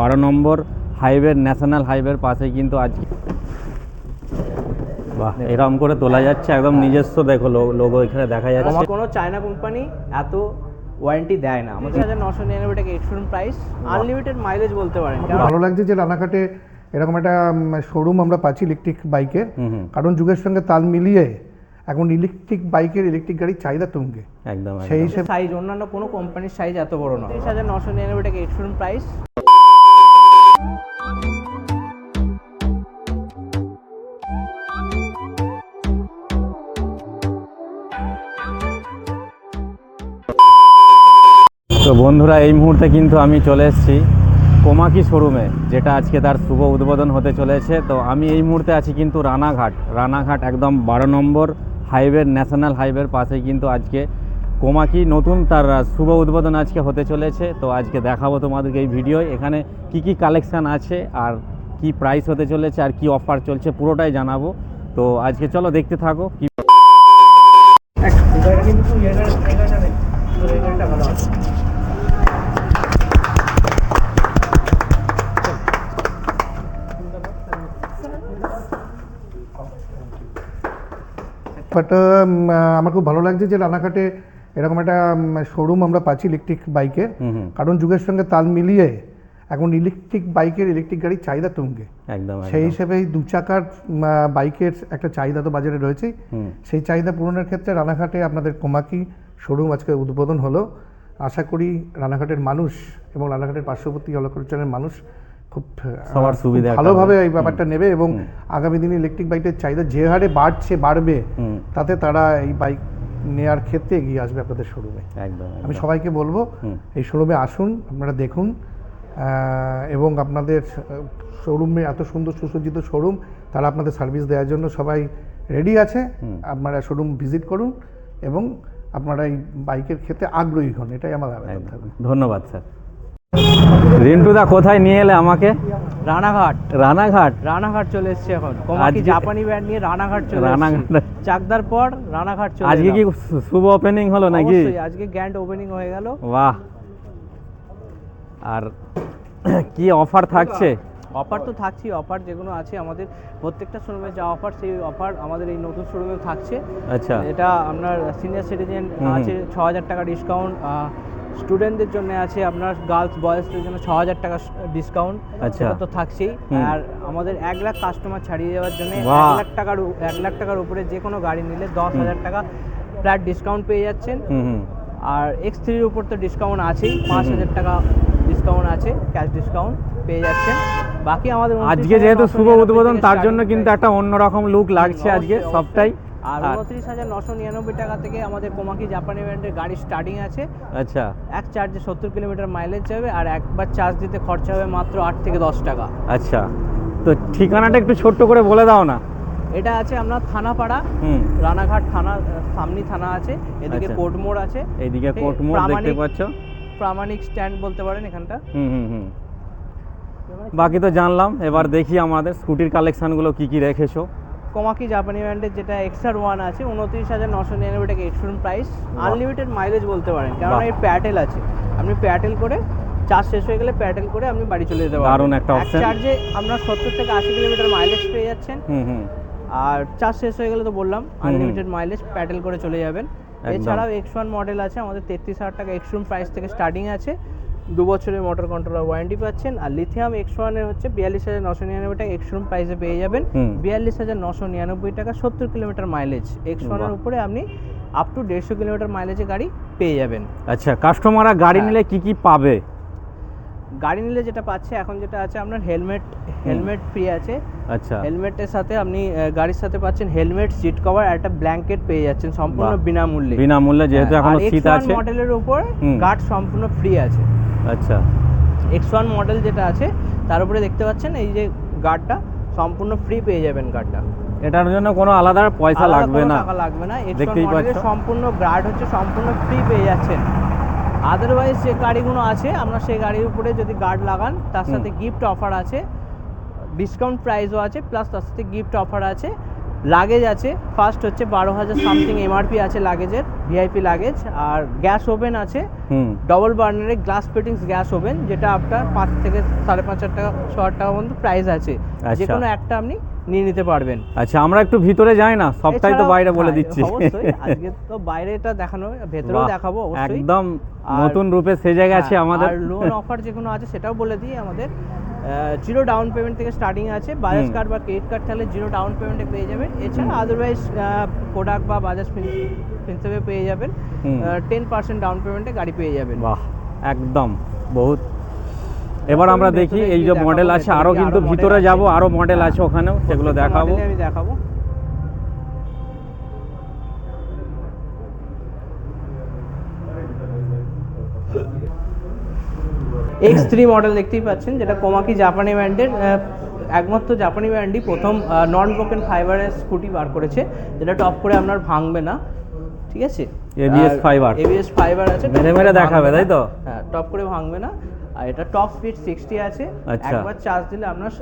বারো নম্বর highway national হাইওয়ের পাশে কিন্তু আজকে বাহ এরকম করে তোলা যাচ্ছে একদম নিজস্ব দেখো লোগো এখানে দেখা যাচ্ছে। আমার কোনো চায়না কোম্পানি এত ওয়ারেন্টি দেয় না। আমাদের হাজার নশো নিরানব্বই টাকা এক্সট্রুম প্রাইস আনলিমিটেড মাইলেজ বলতে পারেন। কারণ ভালো লাগছে যে রানাঘাটে এরকম একটা শোরুম আমরা পাচ্ছি ইলেকট্রিক বাইকের কারণ যুগের সঙ্গে তাল মিলিয়ে এখন ইলেকট্রিক বাইকের ইলেকট্রিক গাড়ির চাহিদা তুঙ্গে। একদম সেই। হিসেবে সাইজ অন্যান্য কোনো কোম্পানির সাইজ এত বড় নয়। তিরিশ হাজার নশো নিরানব্বই টাকা এক্সট্রুম প্রাইস তো বন্ধুরা, এই মুহূর্তে কিন্তু আমি চলে এসেছি কোমাকি শোরুমে, যেটা আজকে তার শুভ উদ্বোধন হতে চলেছে। তো আমি এই মুহূর্তে আছি কিন্তু রানাঘাট। রানাঘাট একদম বারো নম্বর হাইওয়ে, ন্যাশনাল হাইওয়ের পাশে কিন্তু আজকে কোমাকি নতুন তার শুভ উদ্বোধন আজকে হতে চলেছে। তো আজকে দেখাবো তোমাদেরকে এই ভিডিও। এখানে কি কি কালেকশান আছে আর কি প্রাইস হতে চলেছে আর কি অফার চলছে পুরোটাই জানাব। তো আজকে চলো দেখতে থাকো কি বাট আমার খুব ভালো লাগছে যে রানাঘাটে এরকম একটা শোরুম আমরা পাচ্ছি ইলেকট্রিক বাইকের কারণ যুগের সঙ্গে তাল মিলিয়ে এখন ইলেকট্রিক বাইকের ইলেকট্রিক গাড়ির চাহিদা তুঙ্গে। একদম সেই হিসেবে দু চাকার বাইকের একটা চাহিদা তো বাজারে রয়েছে। সেই চাহিদা পূরণের ক্ষেত্রে রানাঘাটে আপনাদের কোমাকি শোরুম আজকে উদ্বোধন হলো। আশা করি রানাঘাটের মানুষ এবং রানাঘাটের পার্শ্ববর্তী অলকচনের মানুষ খুব সবার সুবিধা ভালোভাবে। এই ব্যাপারটা নেবে এবং আগামী দিনে ইলেকট্রিক বাইকের চাহিদা যে হারে বাড়ছে বাড়বে তাতে তারা এই বাইক নেওয়ার ক্ষেত্রে এগিয়ে আসবে আপনাদের শোরুমে একদম আমি সবাইকে বলব এই শোরুমে আসুন আপনারা দেখুন এবং আপনাদের শোরুমে এত সুন্দর সুসজ্জিত শোরুম তারা আপনাদের সার্ভিস দেওয়ার জন্য সবাই রেডি আছে। আপনারা শোরুম ভিজিট করুন এবং আপনারা এই বাইকের ক্ষেত্রে আগ্রহী হন এটাই আমার আবেদন থাকবে। ধন্যবাদ স্যার রিন্টুদা কোথায় নিয়ে এলে আমাকে? রানাঘাট। রানাঘাট? রানাঘাট চলে এসছে এখন। কোমাকি জাপানি ব্র্যান্ড নিয়ে রানাঘাট চলে রানাঘাট। চাকদার পর রানাঘাট চলে আজকে কি শুভ ওপেনিং হলো নাকি? আজকে গ্র্যান্ড ওপেনিং হয়ে গেল। বাহ। আর কি অফার থাকছে? অফার তো থাকছেই অফার যেগুলো আছে আমাদের প্রত্যেকটা শোরুমে যা অফার সেই অফার আমাদের এই নতুন শোরুমেও থাকছে। আচ্ছা। এটা আপনার সিনিয়র সিটিজেন। আছে ছ হাজার টাকা ডিসকাউন্ট স্টুডেন্টদের জন্য আছে আপনার গার্লস বয়েজদের জন্য ছ হাজার টাকা ডিসকাউন্ট আচ্ছা। তো থাকছেই। আর আমাদের এক লাখ কাস্টমার ছাড়িয়ে যাওয়ার জন্য এক লাখ টাকার এক লাখ টাকার উপরে যে কোনো গাড়ি নিলে দশ হাজার টাকা ফ্ল্যাট ডিসকাউন্ট পেয়ে যাচ্ছেন। আর এক্স থ্রির উপর তো ডিসকাউন্ট আছেই পাঁচ হাজার টাকা ডিসকাউন্ট আছে ক্যাশ ডিসকাউন্ট পেয়ে যাচ্ছেন। বাকি আমাদের আজকে যেহেতু শুভ উদ্বোধন তার জন্য কিন্তু একটা অন্যরকম লুক লাগছে আজকে সবটাই। আর উনত্রিশ হাজার নশো নিরানব্বই টাকা থেকে আমাদের কোমাকি জাপানি ব্র্যান্ডের গাড়ি স্টার্টিং আছে। আচ্ছা। এক চার্জে সত্তর কিলোমিটার মাইলেজ যাবে আর একবার চার্জ দিতে খরচা হবে মাত্র আট থেকে দশ টাকা। আচ্ছা। তো ঠিকানাটা একটু ছোট্ট করে বলে দাও না। এটা আছে আপনার থানাপাড়া। হুম। রানাঘাট থানা সামনি থানা আছে এদিকে আচ্ছা। কোর্ট মোড় আছে। এইদিকে এই কোর্ট মোড় দেখতে পাচ্ছ? প্রামাণিক স্ট্যান্ড বলতে পারেন এখানটা। হুম হুম হুম। বাকি তো জানলাম এবার দেখি আমাদের স্কুটির কালেকশনগুলো কি কি রেখেছো। কোমাকি জাপানি ব্র্যান্ডের যেটা এক্সআর ওয়ান আছে উনত্রিশ হাজার নশো নিরানব্বই টাকা এক্সট্রুম প্রাইস। আনলিমিটেড মাইলেজ বলতে পারেন কারণ। এর প্যাটেল আছে। আপনি প্যাটেল করে চার্জ শেষ হয়ে গেলে প্যাটেল করে আপনি বাড়ি চলে যেতে পারেন দারুণ একটা। চার্জে আপনার সত্তর থেকে আশি কিলোমিটার মাইলেজ পেয়ে যাচ্ছেন। আর চার্জ শেষ হয়ে গেলে তো বললাম আনলিমিটেড মাইলেজ প্যাটেল করে চলে যাবেন। এছাড়াও এক্স ওয়ান মডেল আছে আমাদের তেত্রিশ হাজার টাকা এক্সট্রুম প্রাইস থেকে স্টার্টিং আছে। দু বছরের মোটর কন্ট্রোলার ওয়ারেন্টি পাচ্ছেন আর লিথিয়াম এক্স ওয়ানের হচ্ছে বিয়াল্লিশ হাজার নশো নিরানব্বই টাকা এক্সট্রুম প্রাইসে পেয়ে যাবেন। বিয়াল্লিশ হাজার নশো নিরানব্বই টাকা সত্তর কিলোমিটার মাইলেজ এক্স ওয়ানের। উপরে আপনি আপ টু দেড়শো কিলোমিটার মাইলেজে গাড়ি পেয়ে যাবেন। আচ্ছা কাস্টমাররা গাড়ি হ্যাঁ। নিলে কি কি পাবে? গাড়ি নিলে যেটা পাচ্ছে এখন যেটা আছে আপনার হেলমেট হেলমেট ফ্রি আছে। আচ্ছা। হেলমেটের সাথে আপনি গাড়ির সাথে পাচ্ছেন হেলমেট সিট কভার আর একটা ব্ল্যাঙ্কেট পেয়ে যাচ্ছেন সম্পূর্ণ বিনামূল্যে। বিনামূল্যে যেহেতু হ্যাঁ, এখনও শীত আছে। মডেলের উপর। গার্ড সম্পূর্ণ ফ্রি আছে। আচ্ছা। এক্স ওয়ান মডেল যেটা আছে তার উপরে দেখতে পাচ্ছেন এই যে গার্ডটা সম্পূর্ণ ফ্রি পেয়ে যাবেন গার্ডটা এটার জন্য কোনো আলাদা পয়সা লাগবে না। টাকা লাগবে না। দেখতেই মডেলের সম্পূর্ণ গার্ড হচ্ছে সম্পূর্ণ ফ্রি পেয়ে যাচ্ছেন। আদারওয়াইজ যে গাড়িগুলো আছে আপনার সেই গাড়ির উপরে যদি গার্ড লাগান তার সাথে গিফট অফার আছে ডিসকাউন্ট প্রাইসও আছে প্লাস তার সাথে গিফট অফার আছে। লাগেজ আছে। ফার্স্ট হচ্ছে বারো হাজার সামথিং এমআরপি আছে লাগেজের ভিআইপি লাগেজ আর গ্যাস ওভেন আছে। হুম। ডবল বার্নারে গ্লাস ফিটিংস গ্যাস ওভেন যেটা আপনার পাঁচ থেকে সাড়ে পাঁচ হাজার টাকা ছ হাজার টাকা পর্যন্ত প্রাইস আছে। যে আচ্ছা। কোনো একটা আপনি নিয়ে নিতে পারবেন। আচ্ছা আমরা একটু ভিতরে যাই না সবটাই তো বাইরে বলে দিচ্ছি। অবশ্যই। আজকে তো বাইরেটা দেখানো ভেতরেও দেখাবো অবশ্যই। একদম নতুন রূপে সেজে গেছে হ্যাঁ, আমাদের। লোন অফার যেগুলো আছে সেটাও বলে দিই আমাদের। জিরো ডাউন পেমেন্ট থেকে স্টার্টিং আছে। বাজাজ কার্ড বা ক্রেডিট কার্ড থাকলে জিরো ডাউন পেমেন্টে পেয়ে যাবেন। এছাড়া আদারওয়াইজ প্রোডাক্ট বা বাজাজ প্রিন্সিপে পেয়ে যাবেন। টেন পার্সেন্ট ডাউন পেমেন্টে গাড়ি পেয়ে যাবেন। বাহ একদম বহুত। এবার আমরা দেখি এই যে মডেল আছে আরও আরও কিন্তু ভিতরে যাব আরও মডেল আছে ওখানেও সেগুলো দেখাবো। আমি দেখাবো। এক্স থ্রি মডেল দেখতেই পাচ্ছেন যেটা কোমাকি জাপানি ব্র্যান্ডের একমাত্র জাপানি ব্র্যান্ডই প্রথম নন ব্রোকেন ফাইবারের স্কুটি বার করেছে যেটা টপ করে আপনার ভাঙবে না ঠিক আছে ABS fiber। এবিএস ফাইবার আছে মেরে মেরে দেখাবে, তাই তো? হ্যাঁ টপ করে ভাঙবে না আর এটা টপ স্পিড সিক্সটি আছে আচ্ছা। একবার চার্জ দিলে আপনার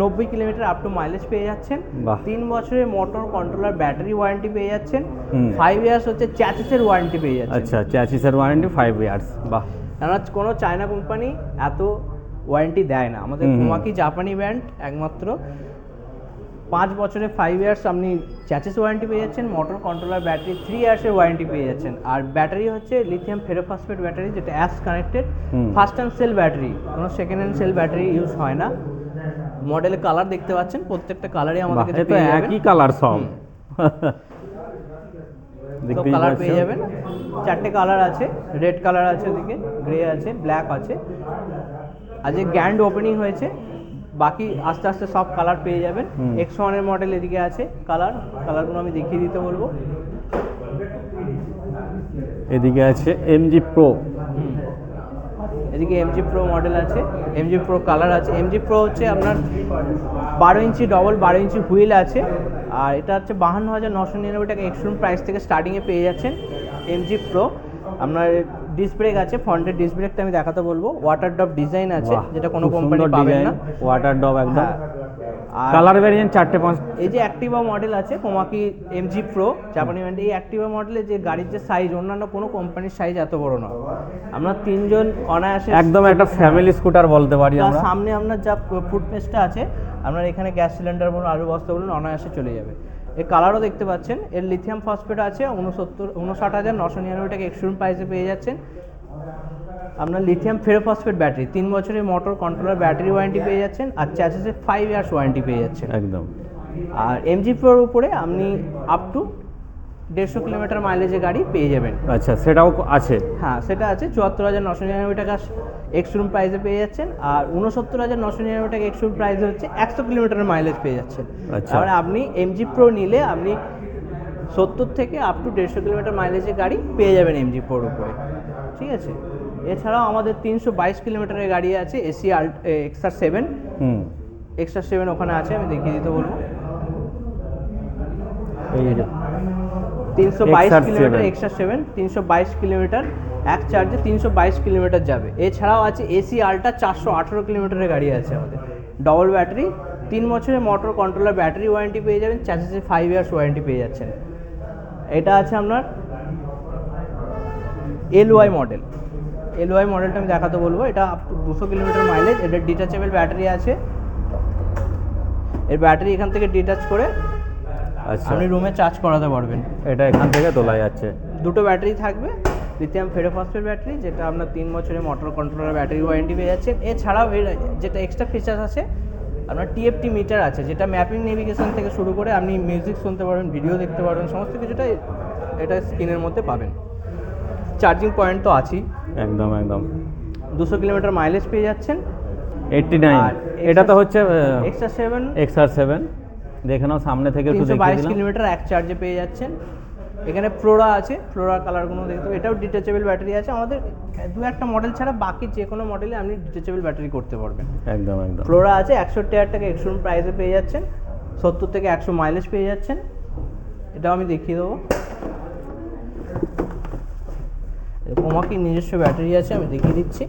নব্বই কিলোমিটার আপ টু মাইলেজ পেয়ে যাচ্ছেন। তিন বছরের মোটর কন্ট্রোলার ব্যাটারি ওয়ারেন্টি পেয়ে যাচ্ছেন। ফাইভ ইয়ার্স হচ্ছে চ্যাচেসের ওয়ারেন্টি পেয়ে যাচ্ছেন আচ্ছা চ্যাসিসের ওয়ারেন্টি ফাইভ ইয়ার্স বাহ কেননা কোনো চায়না কোম্পানি এত ওয়ারেন্টি দেয় না। আমাদের হুম। জাপানি ব্র্যান্ড একমাত্র। পাঁচ বছরে ফাইভ ইয়ার্স আপনি চ্যাচেস ওয়ারেন্টি পেয়ে যাচ্ছেন মোটর কন্ট্রোলার ব্যাটারি থ্রি ইয়ার্সের ওয়ারেন্টি পেয়ে যাচ্ছেন। আর ব্যাটারি হচ্ছে লিথিয়াম ফেরোফসফেট ব্যাটারি যেটা as connected first hand cell battery কোনো second hand cell battery use হয় না। মডেলের কালার দেখতে পাচ্ছেন প্রত্যেকটা কালারই আমাদের কাছে একই কালার সব। হুম। কালার পেয়ে যাবেন। চারটে কালার আছে। রেড কালার আছে ওদিকে গ্রে আছে ব্ল্যাক আছে। আজকে গ্র্যান্ড ওপেনিং হয়েছে। বাকি আস্তে আস্তে সব কালার পেয়ে যাবেন। এক্স ওয়ানের মডেল এদিকে আছে কালার কালারগুলো আমি দেখিয়ে দিতে বলব। এদিকে আছে এমজি প্রো। এদিকে এমজি প্রো মডেল আছে। এমজি প্রো কালার আছে। এমজি প্রো হচ্ছে আপনার বারো ইঞ্চি ডবল বারো ইঞ্চি হুইল আছে। আর এটা হচ্ছে বাহান্ন হাজার নশো নিরানব্বই টাকা এক্সট্রুম প্রাইস থেকে স্টার্টিংয়ে পেয়ে যাচ্ছেন এমজি প্রো আপনার ডিস্ক ব্রেক আছে ফ্রন্টের ডিস্ক ব্রেকটা আমি দেখাতে বলব। ওয়াটার ড্রপ ডিজাইন আছে যেটা কোনো কোম্পানি পাবেন না। ওয়াটার ডব একদম। হ্যাঁ। আর কালার ভেরিয়েন্ট চারটে পাঁচ এই যে অ্যাক্টিভা মডেল আছে কোমাকি এমজি প্রো জাপানি ব্র্যান্ড এই অ্যাক্টিভা মডেলের যে গাড়ির যে সাইজ অন্যান্য কোনো কোম্পানির সাইজ এত বড় নয়। আমরা তিনজন অনায়াসে একদম একটা ফ্যামিলি স্কুটার বলতে পারি তার আমরা। সামনে আপনার যা ফুটপেস্টটা আছে আপনার এখানে গ্যাস সিলিন্ডার বলুন আলু বস্তা বলুন অনায়াসে চলে যাবে। এর কালারও দেখতে পাচ্ছেন এর লিথিয়াম ফসফেট আছে উনসত্তর উনষাট হাজার নশো নিরানব্বই টাকা এক্সট্রিম প্রাইসে পেয়ে যাচ্ছেন। আপনার লিথিয়াম ফেরোফসফেট ব্যাটারি তিন বছরের মোটর কন্ট্রোলার ব্যাটারি ওয়ারেন্টি পেয়ে যাচ্ছেন আর চার্জেসে ফাইভ ইয়ার্স ওয়ারেন্টি পেয়ে যাচ্ছেন। একদম। আর এমজি ফোর উপরে আপনি আপ টু দেড়শো কিলোমিটার মাইলেজে গাড়ি পেয়ে যাবেন। আচ্ছা সেটাও আছে? হ্যাঁ সেটা আছে। চুয়াত্তর হাজার নশো নিরানব্বই টাকা এক্সট্রুম প্রাইসে পেয়ে যাচ্ছেন। আর উনসত্তর হাজার নশো নিরানব্বই টাকা এক্সট্রুম প্রাইসে হচ্ছে একশো কিলোমিটার মাইলেজ পেয়ে যাচ্ছেন। আচ্ছা। তারপরে আপনি এমজি প্রো নিলে আপনি সত্তর থেকে আপ টু দেড়শো কিলোমিটার মাইলেজের গাড়ি পেয়ে যাবেন এমজি প্রোর উপরে। ঠিক আছে? এছাড়াও আমাদের তিনশো বাইশ কিলোমিটারের গাড়ি আছে এসি আল্ট এক্সআর সেভেন হুম। এক্সআর সেভেন ওখানে আছে আমি দেখিয়ে দিতে বলব। এই তিনশো বাইশ XR7 কিলোমিটার এক্সট্রা সেভেন তিনশো বাইশ কিলোমিটার এক চার্জে তিনশো বাইশ কিলোমিটার যাবে। এছাড়াও আছে এসি আল্ট্রা চারশো আঠেরো কিলোমিটারের গাড়ি আছে আমাদের। ডবল ব্যাটারি তিন বছরের মোটর কন্ট্রোলার ব্যাটারি ওয়ারেন্টি পেয়ে যাবেন চার্জেসে ফাইভ ইয়ার্স ওয়ারেন্টি পেয়ে যাচ্ছেন। এটা আছে আপনার L Y model L Y মডেলটা আমি দেখাতে বলব। এটা আপ টু দুশো কিলোমিটার মাইলেজ এটা ডিটাচেবল ব্যাটারি আছে। এর ব্যাটারি এখান থেকে ডিটাচ করে আপনি রুমে চার্জ করাতে পারবেন। এটা এখান থেকে তোলা যাচ্ছে দুটো ব্যাটারি থাকবে লিথিয়াম ফেরোফসফেট ব্যাটারি যেটা আপনার তিন বছরের মোটর কন্ট্রোলার ব্যাটারি ওয়ারেন্টি পেয়ে যাচ্ছেন এছাড়াও এর যেটা এক্সট্রা ফিচার্স আছে আপনার টিএফটি মিটার আছে যেটা ম্যাপিং নেভিগেশন থেকে শুরু করে আপনি মিউজিক শুনতে পারবেন ভিডিও দেখতে পারবেন সমস্ত কিছুটা এটা স্ক্রিনের মধ্যে পাবেন। চার্জিং পয়েন্ট তো আছেই। একদম একদম। দুশো কিলোমিটার মাইলেজ পেয়ে যাচ্ছেন। এইটটি নাইন এটা তো হচ্ছে extra seven X R seven দেখে নাও সামনে থেকে একটু বাইশ কিলোমিটার এক চার্জে পেয়ে যাচ্ছেন। এখানে ফ্লোরা আছে ফ্লোরা কালারগুলো দেখতে। এটাও ডিটাচেবল ব্যাটারি আছে। আমাদের দু একটা মডেল ছাড়া বাকি যে কোনো মডেলে আপনি ডিটাচেবল ব্যাটারি করতে পারবেন। একদম একদম। ফ্লোরা আছে একষট্টি হাজার টাকা এক্সট্রুম প্রাইসে পেয়ে যাচ্ছেন। সত্তর থেকে একশো মাইলেজ পেয়ে যাচ্ছেন। এটাও আমি দেখিয়ে দেবো। কোমাকি নিজস্ব ব্যাটারি আছে আমি দেখিয়ে দিচ্ছি।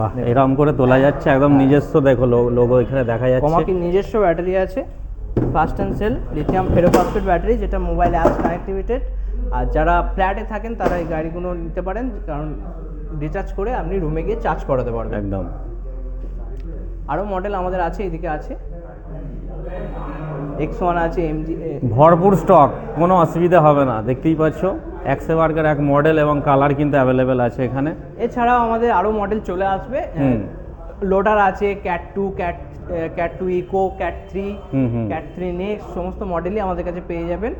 বাহ এরকম করে তোলা যাচ্ছে একদম নিজস্ব দেখো লোগো এখানে দেখা যাচ্ছে। কমাকির নিজস্ব ব্যাটারি আছে first hand cell lithium ferrophosphate battery যেটা মোবাইল অ্যাপস কানেক্টিভিটেড আর যারা ফ্ল্যাটে থাকেন তারা এই গাড়িগুলো নিতে পারেন কারণ রিচার্জ করে আপনি রুমে গিয়ে চার্জ করাতে পারবেন। একদম। আরও মডেল আমাদের আছে এদিকে আছে। এক্স ওয়ান আছে এমজি ভরপুর স্টক কোনো অসুবিধা হবে না দেখতেই পাচ্ছ। একশো বার্গের এক মডেল এবং কালার কিন্তু অ্যাভেলেবেল আছে এখানে। এছাড়াও আমাদের আরও মডেল চলে আসবে লোডার আছে cat two cat cat two eco cat three. Cat three next সমস্ত মডেলই আমাদের কাছে পেয়ে যাবেন।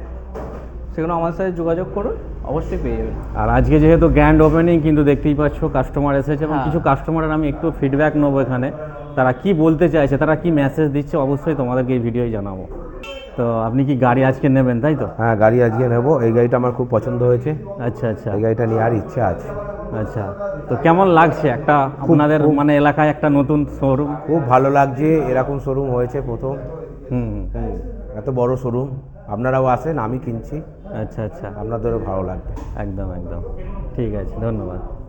সেগুলো আমাদের সাথে যোগাযোগ করুন অবশ্যই পেয়ে যাবেন। আর আজকে যেহেতু গ্র্যান্ড ওপেনিং কিন্তু দেখতেই পাচ্ছ কাস্টমার এসেছে এবং হ্যাঁ। কিছু কাস্টমারের আমি একটু ফিডব্যাক নেব এখানে। তারা কি বলতে চাইছে তারা কি মেসেজ দিচ্ছে অবশ্যই তোমাদেরকে এই ভিডিওই জানাব। তো আপনি কি গাড়ি আজকে নেবেন তাই তো? হ্যাঁ গাড়ি আজকে নেব। এই গাড়িটা আমার খুব পছন্দ হয়েছে। আচ্ছা আচ্ছা। এই গাড়িটা নেওয়ার ইচ্ছা আছে। আচ্ছা। তো কেমন লাগছে একটা আপনাদের মানে এলাকায় একটা নতুন শোরুম খুব ভালো লাগছে। এরকম শোরুম হয়েছে প্রথম। হুম হুম। হুম, এত বড় শোরুম আপনারাও আসেন আমি কিনছি। আচ্ছা আচ্ছা। আপনাদেরও ভালো লাগবে। একদম একদম। ঠিক আছে ধন্যবাদ।